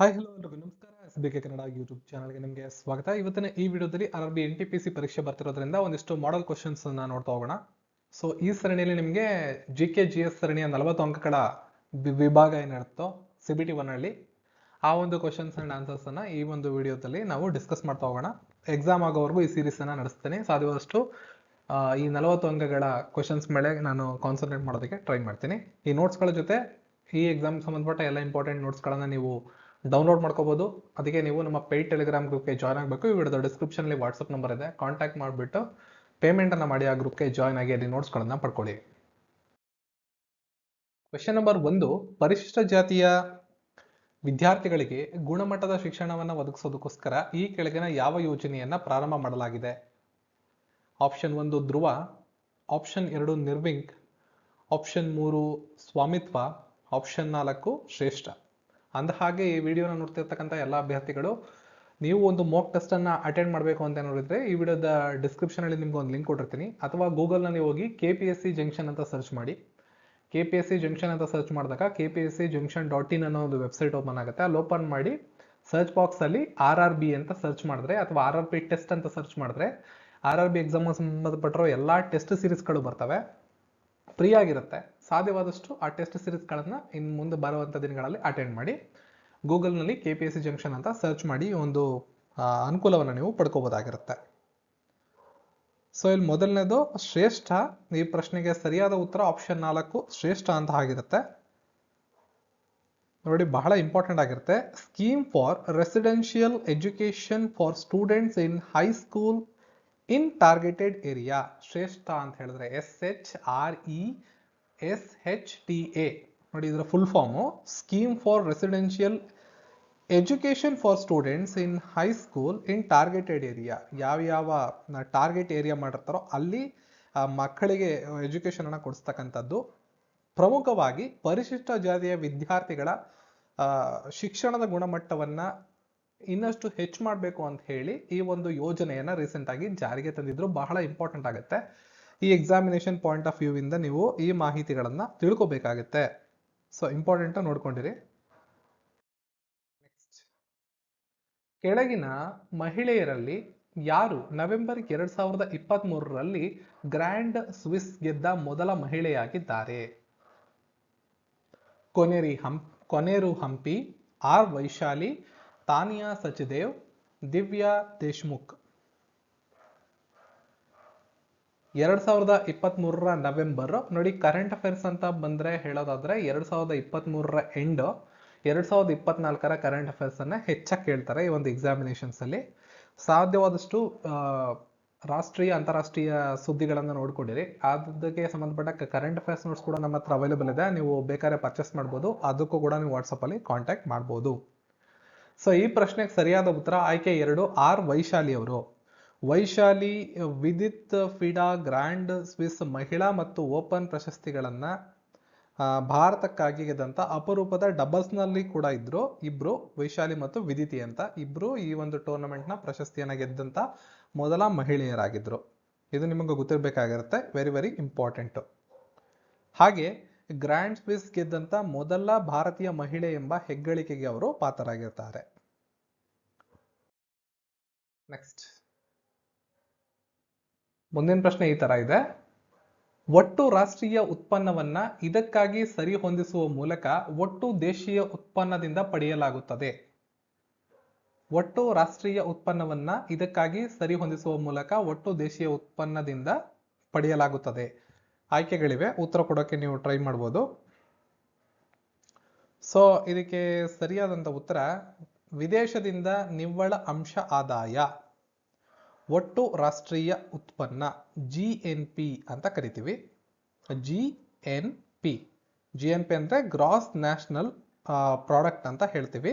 Hi hello ಎಲ್ರಿಗೂ. ನಮಸ್ಕಾರ. S B K Kannada YouTube ಚಾನಲ್ಗೆ ನಿಮಗೆ ಸ್ವಾಗತ. ಇವತ್ತಿನ ಈ ವಿಡಿಯೋದಲ್ಲಿ R B N T P C ಪರೀಕ್ಷೆ ಬರ್ತಿರೋದ್ರಿಂದ ಒಂದಿಷ್ಟು ಮಾಡಲ್ ಕ್ವಶನ್ಸ್ ನೋಡ್ತಾ ಹೋಗೋಣ. ಸೊ ಈ ಸರಣಿಯಲ್ಲಿ ನಿಮಗೆ ಜಿ ಕೆ ಜಿ ಎಸ್ ಸರಣಿಯ ನಲವತ್ತು ಅಂಕಗಳ ವಿಭಾಗ ಏನಿರುತ್ತೋ ಸಿ ಬಿ ಟಿ ಒನ್ನಲ್ಲಿ ಆ ಒಂದು ಕ್ವಶನ್ಸ್ ಅಂಡ್ ಆನ್ಸರ್ಸ್ ಅನ್ನ ಈ ಒಂದು ವಿಡಿಯೋದಲ್ಲಿ ನಾವು ಡಿಸ್ಕಸ್ ಮಾಡ್ತಾ ಹೋಗೋಣ. ಎಕ್ಸಾಮ್ ಆಗೋವರೆಗೂ ಈ ಸೀರೀಸ್ ಅನ್ನ ನಡೆಸ್ತೇನೆ. ಸಾಧ್ಯವಾದಷ್ಟು ಈ ನಲವತ್ತು ಅಂಕಗಳ ಕ್ವಶನ್ಸ್ ಮೇಲೆ ನಾನು ಕಾನ್ಸಂಟ್ರೇಟ್ ಮಾಡೋದಕ್ಕೆ ಟ್ರೈ ಮಾಡ್ತೀನಿ. ಈ ನೋಟ್ಸ್ಗಳ ಜೊತೆ ಈ ಎಕ್ಸಾಮ್ ಸಂಬಂಧಪಟ್ಟ ಎಲ್ಲ ಇಂಪಾರ್ಟೆಂಟ್ ನೋಟ್ಸ್ಗಳನ್ನ ನೀವು ಡೌನ್ಲೋಡ್ ಮಾಡ್ಕೋಬಹುದು ಅದಕ್ಕೆ ನೀವು ನಮ್ಮ ಪೇಯ್ಡ್ ಟೆಲಿಗ್ರಾಮ್ ಗ್ರೂಪ್ಗೆ ಜಾಯ್ನ್ ಆಗಬೇಕು. ಈ ವಿಡಿಯೋದ ಡಿಸ್ಕ್ರಿಪ್ಷನಲ್ಲಿ ವಾಟ್ಸಪ್ ನಂಬರ್ ಇದೆ. ಕಾಂಟ್ಯಾಕ್ಟ್ ಮಾಡಿಬಿಟ್ಟು ಪೇಮೆಂಟನ್ನು ಮಾಡಿ ಆ ಗ್ರೂಪ್ಗೆ ಜಾಯ್ನ್ ಆಗಿ ಅಲ್ಲಿ ನೋಟ್ಸ್ಗಳನ್ನು ಪಡ್ಕೊಳ್ಳಿ. ಕ್ವೆಶನ್ ನಂಬರ್ ಒಂದು, ಪರಿಶಿಷ್ಟ ಜಾತಿಯ ವಿದ್ಯಾರ್ಥಿಗಳಿಗೆ ಗುಣಮಟ್ಟದ ಶಿಕ್ಷಣವನ್ನು ಒದಗಿಸೋದಕ್ಕೋಸ್ಕರ ಈ ಕೆಳಗಿನ ಯಾವ ಯೋಜನೆಯನ್ನ ಪ್ರಾರಂಭ ಮಾಡಲಾಗಿದೆ? ಆಪ್ಷನ್ ಒಂದು, ಧ್ರುವ. ಆಪ್ಷನ್ ಎರಡು ನಿರ್ವಿಂಕ್ ಆಪ್ಷನ್ ಮೂರು, ಸ್ವಾಮಿತ್ವ. ಆಪ್ಷನ್ ನಾಲ್ಕು, ಶ್ರೇಷ್ಠ. ಅಂದ ಹಾಗೆ ಈ ವಿಡಿಯೋನ ನೋಡ್ತಿರ್ತಕ್ಕಂಥ ಎಲ್ಲ ಅಭ್ಯರ್ಥಿಗಳು, ನೀವು ಒಂದು ಮೋಕ್ ಟೆಸ್ಟ್ ಅನ್ನ ಅಟೆಂಡ್ ಮಾಡಬೇಕು ಅಂತ ನೋಡಿದ್ರೆ ಈ ವಿಡಿಯೋದ ಡಿಸ್ಕ್ರಿಪ್ಷನ್ ಅಲ್ಲಿ ನಿಮ್ಗೆ ಒಂದು ಲಿಂಕ್ ಕೊಟ್ಟಿರ್ತೀನಿ. ಅಥವಾ ಗೂಗಲ್ನಲ್ಲಿ ಹೋಗಿ K P S C junction ಅಂತ ಸರ್ಚ್ ಮಾಡಿ. K P S C junction ಅಂತ ಸರ್ಚ್ ಮಾಡಿದಾಗ K P S C junction dot in ಅನ್ನೋ ಒಂದು ವೆಬ್ಸೈಟ್ ಓಪನ್ ಆಗುತ್ತೆ. ಅಲ್ಲಿ ಓಪನ್ ಮಾಡಿ ಸರ್ಚ್ ಬಾಕ್ಸ್ ಅಲ್ಲಿ ಆರ್ ಆರ್ ಬಿ ಅಂತ ಸರ್ಚ್ ಮಾಡಿದ್ರೆ ಅಥವಾ ಆರ್ ಆರ್ ಬಿ ಟೆಸ್ಟ್ ಅಂತ ಸರ್ಚ್ ಮಾಡಿದ್ರೆ ಆರ್ ಆರ್ ಬಿ ಎಕ್ಸಾಮ್ ಸಂಬಂಧಪಟ್ಟಿರೋ ಎಲ್ಲ ಟೆಸ್ಟ್ ಸೀರೀಸ್ಗಳು ಬರ್ತವೆ. ಫ್ರೀ ಆಗಿರುತ್ತೆ. ಸಾಧ್ಯವಾದಷ್ಟು ಆ ಟೆಸ್ಟ್ ಸೀರೀಸ್ಗಳನ್ನು ಇನ್ನು ಮುಂದೆ ಬರುವಂಥ ದಿನಗಳಲ್ಲಿ ಅಟೆಂಡ್ ಮಾಡಿ, ಗೂಗಲ್ನಲ್ಲಿ K P S C junction ಅಂತ ಸರ್ಚ್ ಮಾಡಿ ಒಂದು ಅನುಕೂಲವನ್ನು ನೀವು ಪಡ್ಕೋಬೋದಾಗಿರುತ್ತೆ. ಸೊ ಇಲ್ಲಿ ಮೊದಲನೇದು ಶ್ರೇಷ್ಠ, ಈ ಪ್ರಶ್ನೆಗೆ ಸರಿಯಾದ ಉತ್ತರ ಆಪ್ಷನ್ ನಾಲ್ಕು, ಶ್ರೇಷ್ಠ ಅಂತ ಆಗಿರುತ್ತೆ. ನೋಡಿ, ಬಹಳ ಇಂಪಾರ್ಟೆಂಟ್ ಆಗಿರುತ್ತೆ. Scheme for residential education for students in high school in targeted area Shreshta ಅಂತ ಹೇಳಿದ್ರೆ S H R E S H T A ನೋಡಿ, ಇದರ full form scheme for residential education for students in high school in targeted area ಯಾವ ಯಾವ target area ಮಾಡಿರ್ತಾರೋ, ಅಲ್ಲಿ ಮಕ್ಕಳಿಗೆ education ಅನ್ನ ಕೊಡಿಸ್ತಕ್ಕಂಥದ್ದು. ಪ್ರಮುಖವಾಗಿ ಪರಿಶಿಷ್ಟ ಜಾತಿಯ ವಿದ್ಯಾರ್ಥಿಗಳ ಶಿಕ್ಷಣದ ಗುಣಮಟ್ಟವನ್ನ ಇನ್ನಷ್ಟು ಹೆಚ್ಚು ಮಾಡಬೇಕು ಅಂತ ಹೇಳಿ ಈ ಒಂದು ಯೋಜನೆಯನ್ನ ರೀಸೆಂಟ್ ಆಗಿ ಜಾರಿಗೆ ತಂದಿದ್ರು. ಬಹಳ ಇಂಪಾರ್ಟೆಂಟ್ ಆಗುತ್ತೆ. ಈ ಎಕ್ಸಾಮಿನೇಷನ್ ಪಾಯಿಂಟ್ ಆಫ್ ವ್ಯೂ ಇಂದ ನೀವು ಈ ಮಾಹಿತಿಗಳನ್ನು ತಿಳ್ಕೊಬೇಕಾಗುತ್ತೆ. ಸೊ ಇಂಪಾರ್ಟೆಂಟ್ ನೋಡ್ಕೊಂಡಿರಿ. ನೆಕ್ಸ್ಟ್ ಕೆಳಗಿನ ಮಹಿಳೆಯರಲ್ಲಿ ಯಾರು? ನವೆಂಬರ್ ಎರಡ್ ಸಾವಿರದ ಇಪ್ಪತ್ತ್ ಮೂರರಲ್ಲಿ ಗ್ರ್ಯಾಂಡ್ ಸ್ವಿಸ್ ಗೆದ್ದ ಮೊದಲ ಮಹಿಳೆಯಾಗಿದ್ದಾರೆ. ಕೊನೆರಿ ಹಂ, ಕೊನೆರು ಹಂಪಿ, ಆರ್ ವೈಶಾಲಿ, ತಾನಿಯಾ ಸಚದೇವ್, ದಿವ್ಯಾ ದೇಶ್ಮುಖ್. ಎರಡ್ ಸಾವಿರದ ಇಪ್ಪತ್ತ್ ಮೂರರ ನವೆಂಬರ್, ನೋಡಿ ಕರೆಂಟ್ ಅಫೇರ್ಸ್ ಅಂತ ಬಂದ್ರೆ ಹೇಳೋದಾದ್ರೆ ಎರಡು ಸಾವಿರದ ಇಪ್ಪತ್ತ್ ಮೂರರ ಎಂಡ್ ಎರಡು ಸಾವಿರದ ಇಪ್ಪತ್ನಾಲ್ಕರ ಕರೆಂಟ್ ಅಫೇರ್ಸ್ ಅನ್ನ ಹೆಚ್ಚಾಗಿ ಕೇಳ್ತಾರೆ ಈ ಒಂದು ಎಕ್ಸಾಮಿನೇಷನ್ಸ್ ಅಲ್ಲಿ. ಸಾಧ್ಯವಾದಷ್ಟು ರಾಷ್ಟ್ರೀಯ, ಅಂತಾರಾಷ್ಟ್ರೀಯ ಸುದ್ದಿಗಳನ್ನು ನೋಡ್ಕೊಂಡಿರಿ. ಅದಕ್ಕೆ ಸಂಬಂಧಪಟ್ಟ ಕರೆಂಟ್ ಅಫೇರ್ಸ್ ನೋಟ್ಸ್ ಕೂಡ ನಮ್ಮ ಹತ್ರ ಅವೈಲೇಬಲ್ ಇದೆ. ನೀವು ಬೇಕಾದ್ರೆ ಪರ್ಚೇಸ್ ಮಾಡ್ಬೋದು. ಅದಕ್ಕೂ ಕೂಡ ನೀವು ವಾಟ್ಸಪ್ಪಲ್ಲಿ ಕಾಂಟ್ಯಾಕ್ಟ್ ಮಾಡ್ಬೋದು. ಸೊ ಈ ಪ್ರಶ್ನೆಗೆ ಸರಿಯಾದ ಉತ್ತರ ಆಯ್ಕೆ ಎರಡು ಆರ್ ವೈಶಾಲಿ ಅವರು Vaishali Vidit FIDE grand swiss ಮಹಿಳಾ ಮತ್ತು ಓಪನ್ ಪ್ರಶಸ್ತಿಗಳನ್ನು ಭಾರತಕ್ಕಾಗಿ ಗೆದ್ದಂತ ಅಪರೂಪದ ಡಬಲ್ಸ್ನಲ್ಲಿ ಕೂಡ ಇದ್ರು, ಇಬ್ರು, ವೈಶಾಲಿ ಮತ್ತು ವಿದಿತಿ ಅಂತ. ಇಬ್ರು ಈ ಒಂದು ಟೂರ್ನಮೆಂಟ್ನ ಪ್ರಶಸ್ತಿಯನ್ನ ಗೆದ್ದಂತ ಮೊದಲ ಮಹಿಳೆಯರಾಗಿದ್ದರು ಇದು ನಿಮಗೆ ಗೊತ್ತಿರಬೇಕಾಗಿರುತ್ತೆ ವೆರಿ ವೆರಿ ಇಂಪಾರ್ಟೆಂಟ್ ಹಾಗೆ ಗ್ರ್ಯಾಂಡ್ ಸ್ವಿಸ್ ಗೆದ್ದಂತ ಮೊದಲ ಭಾರತೀಯ ಮಹಿಳೆ ಎಂಬ ಹೆಗ್ಗಳಿಕೆಗೆ ಅವರು ಪಾತ್ರರಾಗಿರ್ತಾರೆ. ನೆಕ್ಸ್ಟ್ ಮುಂದಿನ ಪ್ರಶ್ನೆ ಈ ತರ ಇದೆ. ಒಟ್ಟು ರಾಷ್ಟ್ರೀಯ ಉತ್ಪನ್ನವನ್ನ ಇದಕ್ಕಾಗಿ ಸರಿ ಹೊಂದಿಸುವ ಮೂಲಕ ಒಟ್ಟು ದೇಶೀಯ ಉತ್ಪನ್ನದಿಂದ ಪಡೆಯಲಾಗುತ್ತದೆ. ಒಟ್ಟು ರಾಷ್ಟ್ರೀಯ ಉತ್ಪನ್ನವನ್ನ ಇದಕ್ಕಾಗಿ ಸರಿ ಹೊಂದಿಸುವ ಮೂಲಕ ಒಟ್ಟು ದೇಶೀಯ ಉತ್ಪನ್ನದಿಂದ ಪಡೆಯಲಾಗುತ್ತದೆ. ಆಯ್ಕೆಗಳಿವೆ. ಉತ್ತರ ಕೊಡೋಕೆ ನೀವು ಟ್ರೈ ಮಾಡ್ಬೋದು. ಸೊ ಇದಕ್ಕೆ ಸರಿಯಾದಂಥ ಉತ್ತರ, ವಿದೇಶದಿಂದ ನಿವ್ವಳ ಅಂಶ ಆದಾಯ. ಒಟ್ಟು ರಾಷ್ಟ್ರೀಯ ಉತ್ಪನ್ನ ಜಿ ಎನ್ ಪಿ ಅಂತ ಕರಿತೀವಿ. G N P G N P ಅಂದರೆ ಗ್ರಾಸ್ ನ್ಯಾಷನಲ್ ಪ್ರಾಡಕ್ಟ್ ಅಂತ ಹೇಳ್ತೀವಿ.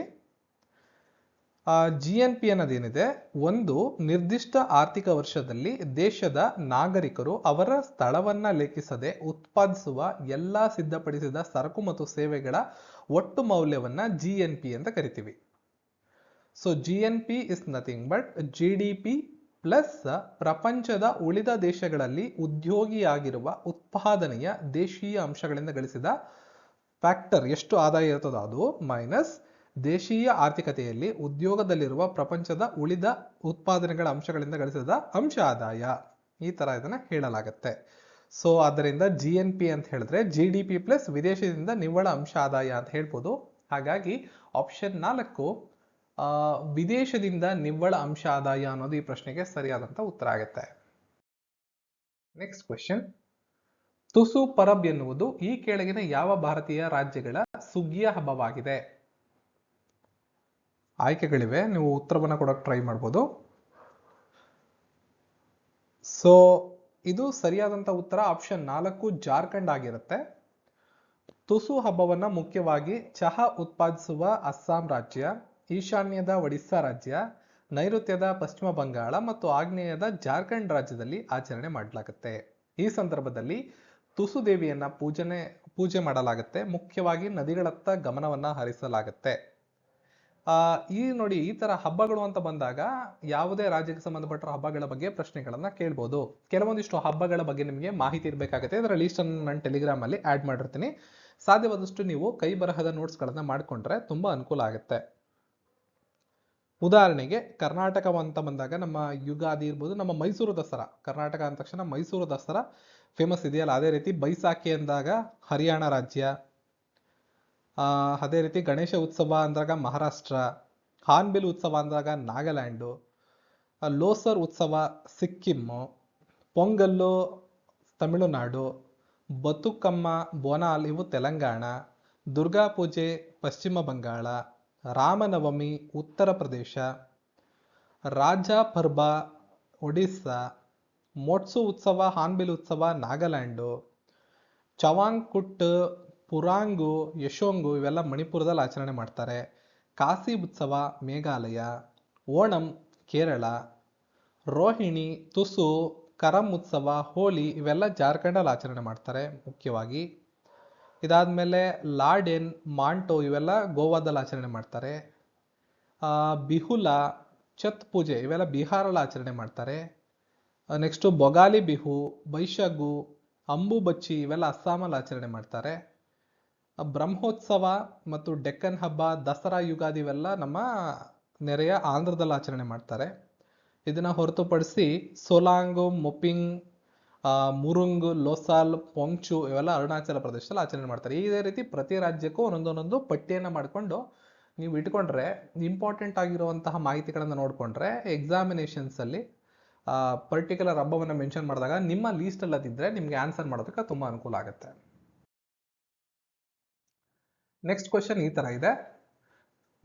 ಜಿ ಎನ್ ಪಿ ಅನ್ನೋದೇನಿದೆ? ಒಂದು ನಿರ್ದಿಷ್ಟ ಆರ್ಥಿಕ ವರ್ಷದಲ್ಲಿ ದೇಶದ ನಾಗರಿಕರು ಅವರ ಸ್ಥಳವನ್ನ ಲೆಕ್ಕಿಸದೆ ಉತ್ಪಾದಿಸುವ ಎಲ್ಲ ಸಿದ್ಧಪಡಿಸಿದ ಸರಕು ಮತ್ತು ಸೇವೆಗಳ ಒಟ್ಟು ಮೌಲ್ಯವನ್ನ ಜಿ ಎನ್ ಪಿ ಅಂತ ಕರಿತೀವಿ. So G N P is nothing but G D P plus ಪ್ರಪಂಚದ ಉಳಿದ ದೇಶಗಳಲ್ಲಿ ಉದ್ಯೋಗಿಯಾಗಿರುವ ಉತ್ಪಾದನೆಯ ದೇಶೀಯ ಅಂಶಗಳಿಂದ ಗಳಿಸಿದ ಫ್ಯಾಕ್ಟರ್ ಎಷ್ಟು ಆದಾಯ ಇರ್ತದೋ ಅದು ಮೈನಸ್ ದೇಶೀಯ ಆರ್ಥಿಕತೆಯಲ್ಲಿ ಉದ್ಯೋಗದಲ್ಲಿರುವ ಪ್ರಪಂಚದ ಉಳಿದ ಉತ್ಪಾದನೆಗಳ ಅಂಶಗಳಿಂದ ಗಳಿಸಿದ ಅಂಶ ಆದಾಯ. ಈ ತರ ಇದನ್ನ ಹೇಳಲಾಗುತ್ತೆ. ಸೊ ಆದ್ದರಿಂದ ಜಿ ಎನ್ ಪಿ ಅಂತ ಹೇಳಿದ್ರೆ ಜಿ ಡಿ ಪಿ ಪ್ಲಸ್ ವಿದೇಶದಿಂದ ನಿವ್ವಳ ಅಂಶ ಆದಾಯ ಅಂತ ಹೇಳ್ಬೋದು. ಹಾಗಾಗಿ ಆಪ್ಷನ್ ನಾಲ್ಕು ವಿದೇಶದಿಂದ ನಿವ್ವಳ ಅಂಶ ಆದಾಯ ಅನ್ನೋದು ಈ ಪ್ರಶ್ನೆಗೆ ಸರಿಯಾದಂತ ಉತ್ತರ ಆಗುತ್ತೆ. ನೆಕ್ಸ್ಟ್ ಕ್ವೆಶನ್ ತುಸು ಪರಬ್ ಎನ್ನುವುದು ಈ ಕೆಳಗಿನ ಯಾವ ಭಾರತೀಯ ರಾಜ್ಯಗಳ ಸುಗ್ಗಿಯ ಹಬ್ಬವಾಗಿದೆ? ಆಯ್ಕೆಗಳಿವೆ, ನೀವು ಉತ್ತರವನ್ನು ಕೊಡೋಕೆ ಟ್ರೈ ಮಾಡ್ಬೋದು. ಸೊ ಇದು ಸರಿಯಾದಂತ ಉತ್ತರ ಆಪ್ಷನ್ ನಾಲ್ಕು ಜಾರ್ಖಂಡ್ ಆಗಿರುತ್ತೆ. ತುಸು ಹಬ್ಬವನ್ನ ಮುಖ್ಯವಾಗಿ ಚಹಾ ಉತ್ಪಾದಿಸುವ ಅಸ್ಸಾಂ ರಾಜ್ಯ ಈಶಾನ್ಯದ ಒಡಿಸ್ಸಾ ರಾಜ್ಯ, ನೈಋತ್ಯದ ಪಶ್ಚಿಮ ಬಂಗಾಳ ಮತ್ತು ಆಗ್ನೇಯದ ಜಾರ್ಖಂಡ್ ರಾಜ್ಯದಲ್ಲಿ ಆಚರಣೆ ಮಾಡಲಾಗುತ್ತೆ. ಈ ಸಂದರ್ಭದಲ್ಲಿ ತುಸು ದೇವಿಯನ್ನ ಪೂಜನೆ, ಪೂಜೆ ಮಾಡಲಾಗುತ್ತೆ. ಮುಖ್ಯವಾಗಿ ನದಿಗಳತ್ತ ಗಮನವನ್ನ ಹರಿಸಲಾಗುತ್ತೆ. ಆ, ಈ ನೋಡಿ ಈ ತರ ಹಬ್ಬಗಳು ಅಂತ ಬಂದಾಗ ಯಾವುದೇ ರಾಜ್ಯಕ್ಕೆ ಸಂಬಂಧಪಟ್ಟ ಹಬ್ಬಗಳ ಬಗ್ಗೆ ಪ್ರಶ್ನೆಗಳನ್ನ ಕೇಳ್ಬೋದು. ಕೆಲವೊಂದಿಷ್ಟು ಹಬ್ಬಗಳ ಬಗ್ಗೆ ನಿಮಗೆ ಮಾಹಿತಿ ಇರಬೇಕಾಗುತ್ತೆ. ಅದರ ಲೀಸ್ಟ್ ಅನ್ನು ನಾನು ಟೆಲಿಗ್ರಾಮ್ ಅಲ್ಲಿ ಆಡ್ ಮಾಡಿರ್ತೀನಿ. ಸಾಧ್ಯವಾದಷ್ಟು ನೀವು ಕೈ ಬರಹದ ನೋಟ್ಸ್ ಮಾಡಿಕೊಂಡ್ರೆ ಮಾಡ್ಕೊಂಡ್ರೆ ತುಂಬಾ ಅನುಕೂಲ ಆಗುತ್ತೆ. ಉದಾಹರಣೆಗೆ ಕರ್ನಾಟಕ ಅಂತ ಬಂದಾಗ ನಮ್ಮ ಯುಗಾದಿ ಇರ್ಬೋದು, ನಮ್ಮ ಮೈಸೂರು ದಸರಾ. ಕರ್ನಾಟಕ ಅಂದ ತಕ್ಷಣ ಮೈಸೂರು ದಸರಾ ಫೇಮಸ್ ಇದೆಯಲ್ಲ, ಅದೇ ರೀತಿ ಬೈಸಾಖಿ ಅಂದಾಗ ಹರಿಯಾಣ ರಾಜ್ಯ ಅದೇ ರೀತಿ ಗಣೇಶ ಉತ್ಸವ ಅಂದಾಗ ಮಹಾರಾಷ್ಟ್ರ, ಹಾನ್ಬಿಲ್ ಉತ್ಸವ ಅಂದಾಗ ನಾಗಾಲ್ಯಾಂಡು ಲೋಸರ್ ಉತ್ಸವ ಸಿಕ್ಕಿಮ್ಮು ಪೊಂಗಲ್ಲು ತಮಿಳುನಾಡು, ಬತುಕಮ್ಮ, ಬೋನಾಲ್ ಇವು ತೆಲಂಗಾಣ, ದುರ್ಗಾ ಪೂಜೆ ಪಶ್ಚಿಮ ಬಂಗಾಳ ರಾಮನವಮಿ, ಉತ್ತರ ಪ್ರದೇಶ, ರಾಜ ಪರ್ಬ, ಒಡಿಸ್ಸಾ, ಮೊಟ್ಸು ಉತ್ಸವ, ಹಾನ್ಬಿಲ್ ಉತ್ಸವ, ನಾಗಾಲ್ಯಾಂಡು, ಚವಾಂಗ್ಕುಟ್, ಪುರಾಂಗು, ಯಶೋಂಗು ಇವೆಲ್ಲ ಮಣಿಪುರದಲ್ಲಿ ಆಚರಣೆ ಮಾಡ್ತಾರೆ. ಕಾಸಿ ಉತ್ಸವ, ಮೇಘಾಲಯ, ಓಣಂ, ಕೇರಳ, ರೋಹಿಣಿ, ತುಸು, ಕರಂ ಉತ್ಸವ, ಹೋಳಿ ಇವೆಲ್ಲ ಜಾರ್ಖಂಡಲ್ಲಿ ಆಚರಣೆ ಮಾಡ್ತಾರೆ. ಮುಖ್ಯವಾಗಿ ಇದಾದ್ಮೇಲೆ ಲಾಡೆನ್ ಮಾಂಟೋ ಇವೆಲ್ಲ ಗೋವಾದಲ್ಲಿ ಆಚರಣೆ ಮಾಡ್ತಾರೆ. ಬಿಹುಲ, ಛತ್ ಪೂಜೆ ಇವೆಲ್ಲ ಬಿಹಾರಲ್ಲಿ ಆಚರಣೆ ಮಾಡ್ತಾರೆ. ನೆಕ್ಸ್ಟು ಬೊಗಾಲಿ ಬಿಹು, ಬೈಶಾಗು ಅಂಬುಬಚ್ಚಿ ಇವೆಲ್ಲ ಅಸ್ಸಾಮಲ್ಲಿ ಆಚರಣೆ ಮಾಡ್ತಾರೆ. ಬ್ರಹ್ಮೋತ್ಸವ ಮತ್ತು ಡೆಕ್ಕನ್ ಹಬ್ಬ, ದಸರಾ ಯುಗಾದಿ ಇವೆಲ್ಲ ನಮ್ಮ ನೆರೆಯ ಆಂಧ್ರದಲ್ಲಿ ಆಚರಣೆ ಮಾಡ್ತಾರೆ. ಇದನ್ನು ಹೊರತುಪಡಿಸಿ ಸೋಲಾಂಗು, ಮೊಪಿಂಗ್ ಮುರುಂಗ್, ಲೋಸಾಲ್, ಪೊಂಗ್ಚು ಇವೆಲ್ಲ ಅರುಣಾಚಲ ಪ್ರದೇಶದಲ್ಲಿ ಆಚರಣೆ ಮಾಡ್ತಾರೆ. ಇದೇ ರೀತಿ ಪ್ರತಿ ರಾಜ್ಯಕ್ಕೂ ಒಂದೊಂದೊಂದು ಪಟ್ಟಿಯನ್ನ ಮಾಡಿಕೊಂಡು ನೀವು ಇಟ್ಕೊಂಡ್ರೆ ಇಂಪಾರ್ಟೆಂಟ್ ಆಗಿರುವಂತಹ ಮಾಹಿತಿಗಳನ್ನು ನೋಡ್ಕೊಂಡ್ರೆ ಎಕ್ಸಾಮಿನೇಷನ್ಸ್ ಅಲ್ಲಿ ಪರ್ಟಿಕ್ಯುಲರ್ ಹಬ್ಬವನ್ನು ಮೆನ್ಷನ್ ಮಾಡಿದಾಗ ನಿಮ್ಮ ಲೀಸ್ಟ್ ಅಲ್ಲದಿದ್ರೆ ನಿಮಗೆ ಆನ್ಸರ್ ಮಾಡೋದಕ್ಕೆ ತುಂಬಾ ಅನುಕೂಲ ಆಗುತ್ತೆ. ನೆಕ್ಸ್ಟ್ ಕ್ವಶನ್ ಈ ತರ ಇದೆ.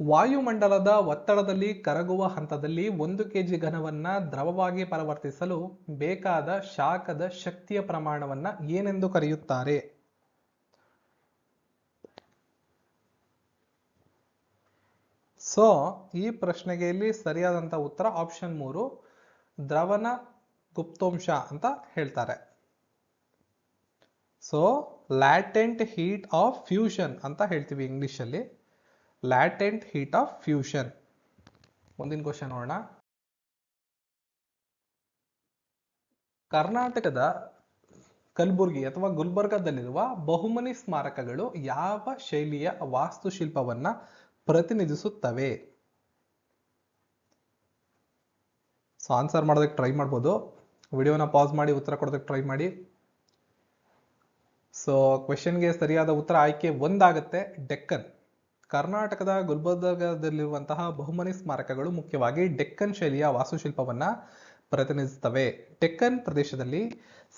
ವಾಯುಮಂಡಲದ ಒತ್ತಡದಲ್ಲಿ ಕರಗುವ ಹಂತದಲ್ಲಿ ಒಂದು ಕೆಜಿ ಘನವನ್ನು ದ್ರವವಾಗಿ ಪರಿವರ್ತಿಸಲು ಬೇಕಾದ ಶಾಖದ ಶಕ್ತಿಯ ಪ್ರಮಾಣವನ್ನು ಏನೆಂದು ಕರೆಯುತ್ತಾರೆ? ಸೊ ಈ ಪ್ರಶ್ನೆಗೆ ಇಲ್ಲಿ ಸರಿಯಾದಂತ ಉತ್ತರ ಆಪ್ಷನ್ ಮೂರು, ದ್ರವನ ಗುಪ್ತಾಂಶ ಅಂತ ಹೇಳ್ತಾರೆ. So latent heat of fusion ಅಂತ ಹೇಳ್ತೀವಿ ಇಂಗ್ಲಿಷ್ ಅಲ್ಲಿ. ಲ್ಯಾಟೆಂಟ್ ಹೀಟ್ ಆಫ್ ಫ್ಯೂಷನ್ ಮುಂದಿನ ಕ್ವಶನ್ ನೋಡೋಣ. ಕರ್ನಾಟಕದ ಕಲಬುರ್ಗಿ ಅಥವಾ ಗುಲ್ಬರ್ಗಾದಲ್ಲಿರುವ ಬಹುಮನಿ ಸ್ಮಾರಕಗಳು ಯಾವ ಶೈಲಿಯ ವಾಸ್ತುಶಿಲ್ಪವನ್ನ ಪ್ರತಿನಿಧಿಸುತ್ತವೆ? ಸೊ ಆನ್ಸರ್ ಮಾಡೋದಕ್ಕೆ ಟ್ರೈ ಮಾಡ್ಬೋದು. ವಿಡಿಯೋನ ಪಾಸ್ ಮಾಡಿ, ಉತ್ತರ ಕೊಡೋದಕ್ಕೆ ಟ್ರೈ ಮಾಡಿ. ಸೊ ಕ್ವೆಶನ್ಗೆ ಸರಿಯಾದ ಉತ್ತರ ಆಯ್ಕೆ ಒಂದಾಗುತ್ತೆ, ಡೆಕ್ಕನ್. ಕರ್ನಾಟಕದ ಗುಲ್ಬರ್ಗದಲ್ಲಿರುವಂತಹ ಬಹುಮನಿ ಸ್ಮಾರಕಗಳು ಮುಖ್ಯವಾಗಿ ಡೆಕ್ಕನ್ ಶೈಲಿಯ ವಾಸ್ತುಶಿಲ್ಪವನ್ನು ಪ್ರತಿನಿಧಿಸುತ್ತವೆ. ಡೆಕ್ಕನ್ ಪ್ರದೇಶದಲ್ಲಿ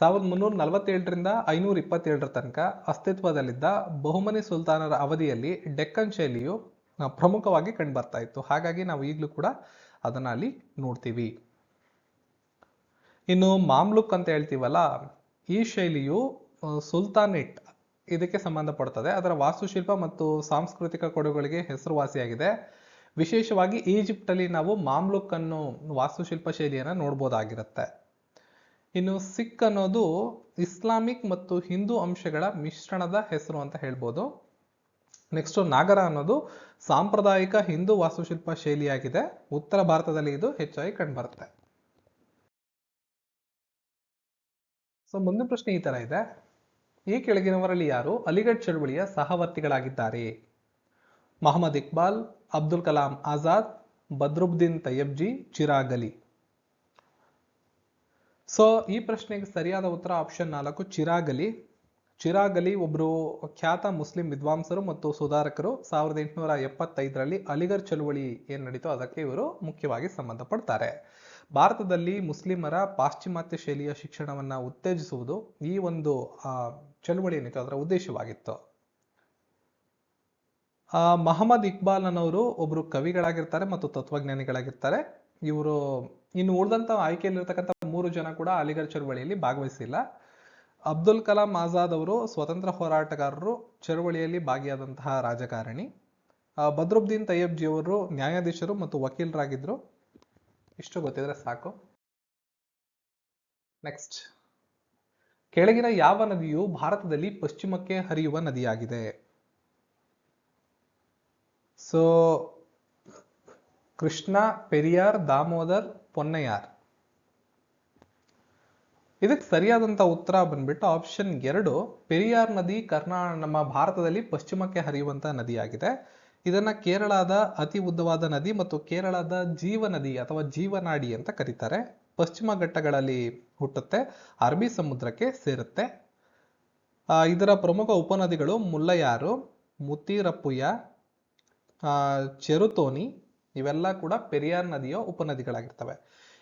ಸಾವಿರದ ಮುನ್ನೂರ ನಲವತ್ತೇಳರಿಂದ ಐನೂರ ಇಪ್ಪತ್ತೇಳರ ತನಕ ಅಸ್ತಿತ್ವದಲ್ಲಿದ್ದ ಬಹುಮನಿ ಸುಲ್ತಾನರ ಅವಧಿಯಲ್ಲಿ ಡೆಕ್ಕನ್ ಶೈಲಿಯು ಪ್ರಮುಖವಾಗಿ ಕಂಡುಬರ್ತಾ ಇತ್ತು. ಹಾಗಾಗಿ ನಾವು ಈಗಲೂ ಕೂಡ ಅದನ್ನು ಅಲ್ಲಿ ನೋಡ್ತೀವಿ. ಇನ್ನು ಮಾಮ್ಲುಕ್ ಅಂತ ಹೇಳ್ತೀವಲ್ಲ, ಈ ಶೈಲಿಯು ಸುಲ್ತಾನೇಟ್ ಇದಕ್ಕೆ ಸಂಬಂಧಪಡ್ತದೆ. ಅದರ ವಾಸ್ತುಶಿಲ್ಪ ಮತ್ತು ಸಾಂಸ್ಕೃತಿಕ ಕೊಡುಗೆಗಳಿಗೆ ಹೆಸರುವಾಸಿಯಾಗಿದೆ. ವಿಶೇಷವಾಗಿ ಈಜಿಪ್ಟಲ್ಲಿ ನಾವು ಮಾಮ್ಲುಕ್ ಅನ್ನೋ ವಾಸ್ತುಶಿಲ್ಪ ಶೈಲಿಯನ್ನು ನೋಡ್ಬೋದಾಗಿರುತ್ತೆ. ಇನ್ನು ಸಿಖ್ ಅನ್ನೋದು ಇಸ್ಲಾಮಿಕ್ ಮತ್ತು ಹಿಂದೂ ಅಂಶಗಳ ಮಿಶ್ರಣದ ಹೆಸರು ಅಂತ ಹೇಳ್ಬೋದು. ನೆಕ್ಸ್ಟ್ ನಾಗರ ಅನ್ನೋದು ಸಾಂಪ್ರದಾಯಿಕ ಹಿಂದೂ ವಾಸ್ತುಶಿಲ್ಪ ಶೈಲಿಯಾಗಿದೆ. ಉತ್ತರ ಭಾರತದಲ್ಲಿ ಇದು ಹೆಚ್ಚಾಗಿ ಕಂಡುಬರುತ್ತೆ. ಸೊ ಮುಂದಿನ ಪ್ರಶ್ನೆ ಈ ತರ ಇದೆ. ಈ ಕೆಳಗಿನವರಲ್ಲಿ ಯಾರು? ಅಲಿಗಢ್ ಚಳುವಳಿಯ ಸಹವರ್ತಿಗಳಾಗಿದ್ದಾರೆ. ಮಹಮ್ಮದ್ ಇಕ್ಬಾಲ್, ಅಬ್ದುಲ್ ಕಲಾಂ ಆಜಾದ್ ಬದ್ರುಬ್ದೀನ್ ತಯ್ಯಬ್ಜಿ ಚಿರಾಗ್ ಅಲಿ. ಸೊ ಈ ಪ್ರಶ್ನೆಗೆ ಸರಿಯಾದ ಉತ್ತರ ಆಪ್ಷನ್ ನಾಲ್ಕು, ಚಿರಾಗ್ ಅಲಿ. ಚಿರಾಗ್ ಒಬ್ಬರು ಖ್ಯಾತ ಮುಸ್ಲಿಂ ವಿದ್ವಾಂಸರು ಮತ್ತು ಸುಧಾರಕರು. ಸಾವಿರದ ಎಂಟುನೂರ ಎಪ್ಪತ್ತೈದರಲ್ಲಿ ಅಲಿಗರ್ ಚಳುವಳಿ ಏನ್ ನಡೀತೋ ಅದಕ್ಕೆ ಇವರು ಮುಖ್ಯವಾಗಿ ಸಂಬಂಧಪಡ್ತಾರೆ. ಭಾರತದಲ್ಲಿ ಮುಸ್ಲಿಮರ ಪಾಶ್ಚಿಮಾತ್ಯ ಶೈಲಿಯ ಶಿಕ್ಷಣವನ್ನ ಉತ್ತೇಜಿಸುವುದು ಈ ಒಂದು ಚಳುವಳಿ ಏನಿತ್ತು ಅದರ ಉದ್ದೇಶವಾಗಿತ್ತು. ಆ, ಮಹಮ್ಮದ್ ಇಕ್ಬಾಲ್ ಅನ್ನೋರು ಒಬ್ರು ಕವಿಗಳಾಗಿರ್ತಾರೆ ಮತ್ತು ತತ್ವಜ್ಞಾನಿಗಳಾಗಿರ್ತಾರೆ. ಇವರು ಇನ್ನು ಉಳಿದಂತ ಆಯ್ಕೆಯಲ್ಲಿರ್ತಕ್ಕಂಥ ಮೂರು ಜನ ಕೂಡ ಅಲಿಗಢ ಚಳುವಳಿಯಲ್ಲಿ ಭಾಗವಹಿಸಿಲ್ಲ. ಅಬ್ದುಲ್ ಕಲಾಂ ಆಜಾದ್ ಅವರು ಸ್ವತಂತ್ರ ಹೋರಾಟಗಾರರು ಚಳುವಳಿಯಲ್ಲಿ ಭಾಗಿಯಾದಂತಹ ರಾಜಕಾರಣಿ. ಬದ್ರುಬ್ದೀನ್ ತಯ್ಯಬ್ಜಿ ಅವರು ನ್ಯಾಯಾಧೀಶರು ಮತ್ತು ವಕೀಲರಾಗಿದ್ರು. ಇಷ್ಟು ಗೊತ್ತಿದ್ರೆ ಸಾಕು. ನೆಕ್ಸ್ಟ್. ಕೆಳಗಿನ ಯಾವ ನದಿಯು ಭಾರತದಲ್ಲಿ ಪಶ್ಚಿಮಕ್ಕೆ ಹರಿಯುವ ನದಿಯಾಗಿದೆ? ಸೊ, ಕೃಷ್ಣ, ಪೆರಿಯಾರ್, ದಾಮೋದರ್, ಪೊನ್ನಯಾರ್. ಇದಕ್ಕೆ ಸರಿಯಾದಂತ ಉತ್ತರ ಬಂದ್ಬಿಟ್ಟು ಆಪ್ಷನ್ ಎರಡು, ಪೆರಿಯಾರ್ ನದಿ ಕರ್ನಾ, ನಮ್ಮ ಭಾರತದಲ್ಲಿ ಪಶ್ಚಿಮಕ್ಕೆ ಹರಿಯುವಂತ ನದಿಯಾಗಿದೆ. ಇದನ್ನ ಕೇರಳದ ಅತಿ ಉದ್ದವಾದ ನದಿ ಮತ್ತು ಕೇರಳದ ಜೀವ ನದಿ ಅಥವಾ ಜೀವನಾಡಿ ಅಂತ ಕರೀತಾರೆ. ಪಶ್ಚಿಮ ಘಟ್ಟಗಳಲ್ಲಿ ಹುಟ್ಟುತ್ತೆ, ಅರಬ್ಬಿ ಸಮುದ್ರಕ್ಕೆ ಸೇರುತ್ತೆ. ಇದರ ಪ್ರಮುಖ ಉಪನದಿಗಳು ಮುಲ್ಲಯಾರು ಮುತ್ತಿರಪ್ಪುಯ ಚೆರುತೋನಿ ಇವೆಲ್ಲ ಕೂಡ ಪೆರಿಯಾರ್ ನದಿಯ ಉಪನದಿಗಳಾಗಿರ್ತವೆ.